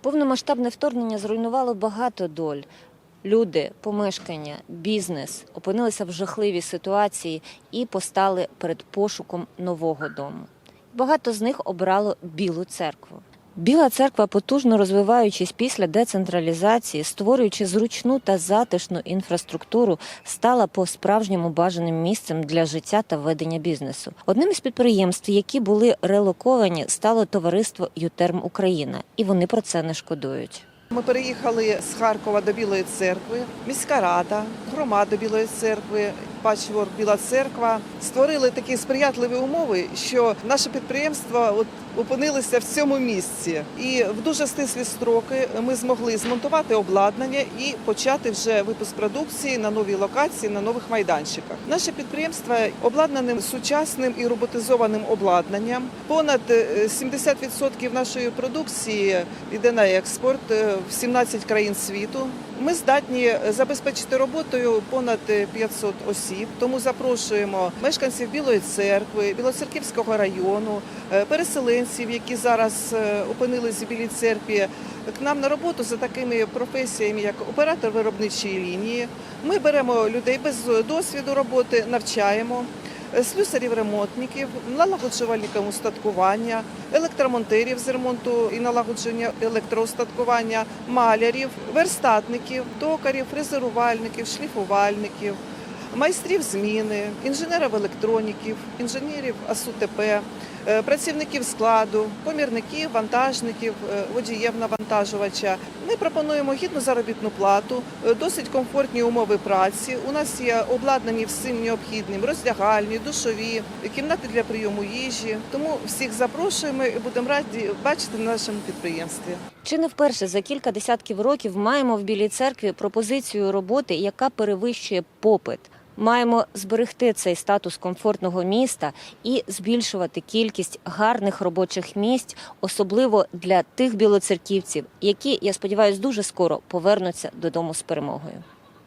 Повномасштабне вторгнення зруйнувало багато доль. Люди, помешкання, бізнес опинилися в жахливій ситуації і постали перед пошуком нового дому. Багато з них обрало Білу церкву. Біла церква, потужно розвиваючись після децентралізації, створюючи зручну та затишну інфраструктуру, стала по-справжньому бажаним місцем для життя та ведення бізнесу. Одним із підприємств, які були релоковані, стало товариство Ютерм Україна, і вони про це не шкодують. Ми переїхали з Харкова до Білої церкви, міська рада, громада Білої церкви, патчворк Біла церква створили такі сприятливі умови, що наше підприємство от опинилося в цьому місці. І в дуже стислі строки ми змогли змонтувати обладнання і почати вже випуск продукції на новій локації, на нових майданчиках. Наше підприємство обладнаним сучасним і роботизованим обладнанням. Понад е, 70% нашої продукції йде на експорт е, в 17 країн світу. Ми здатні забезпечити роботою понад 500 осіб. Тому запрошуємо мешканців Білої церкви, Білоцерківського району, е, переселенців, які зараз е, опинились в Білій церкві, к нам на роботу за такими професіями, як оператор виробничої лінії. Ми беремо людей без досвіду роботи, навчаємо. е, Слюсарів ремонтників, налагоджувальників устаткування, електромонтерів з ремонту і налагодження електроустаткування, малярів, верстатників, токарів, фрезерувальників, шліфувальників, майстрів зміни, інженерів електроніків, інженерів АСУТП, е, працівників складу, помірників, вантажників, е, водіїв навантажувача. Ми пропонуємо гідну заробітну плату, е, досить комфортні умови праці. У нас є обладнані всім необхідним роздягальні, душові, кімнати для прийому їжі. Тому всіх запрошуємо і будемо раді бачити на нашому підприємстві. Чи не вперше за кілька десятків років маємо в Білій церкві пропозицію роботи, яка перевищує попит. Маємо зберегти цей статус комфортного міста і збільшувати кількість гарних робочих місць, особливо для тих білоцерківців, які, я сподіваюся, дуже скоро повернуться додому з перемогою.